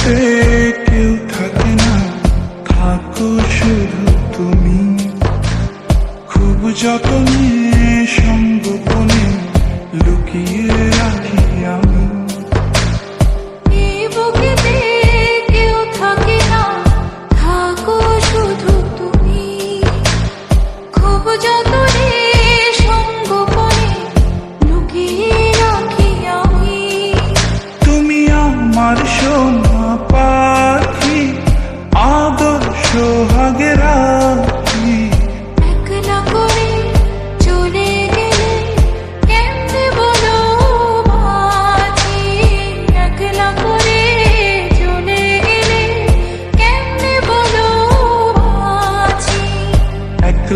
বুকেতে কেউ থাকে না থাকো শুধু তুমি। খুব যতনে সঙ্গোপনে লুকিয়ে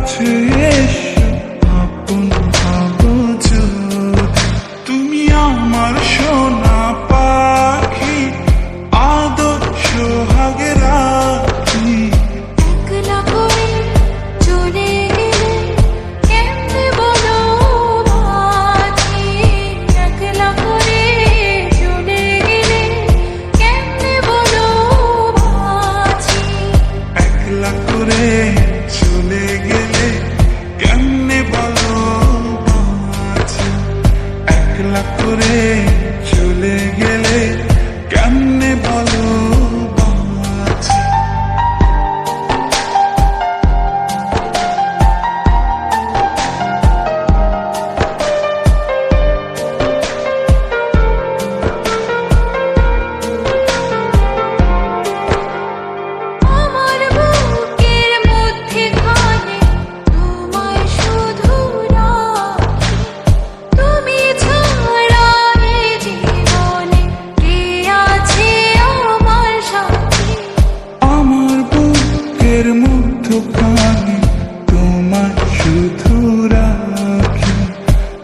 to issue. মধ্যখানে তোমার শুধু রাখি।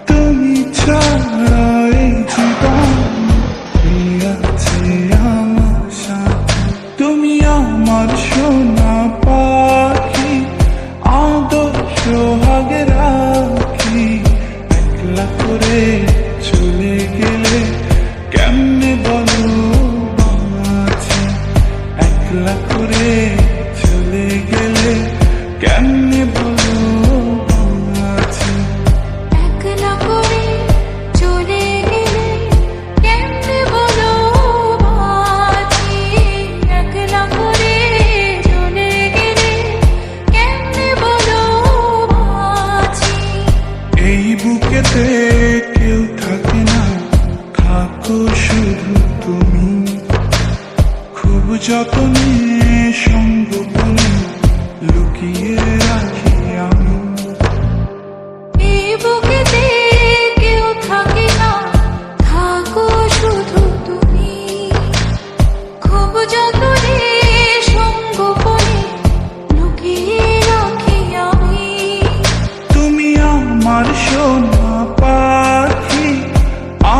তুমি ছাড়া এই জীবন আছে আমার সাথে। তুমি আমার সোনা পাখি আদর্শ হাগে রাখি। একলা করে চলে গেলে কেমনে বলো একলা করে চলে গেলে কেমনে বলো? আমার সোনা পাখি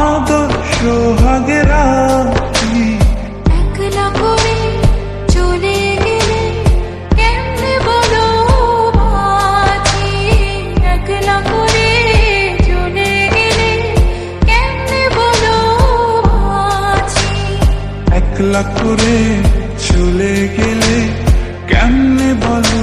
আদর্শ হাগে রাখি। একলা করে চলে গেলে কেমনে বলো বাঁচি একলা করে চলে গেলে কেমনে বলো বাঁচি একলা করে চলে গেলে কেমনে বলো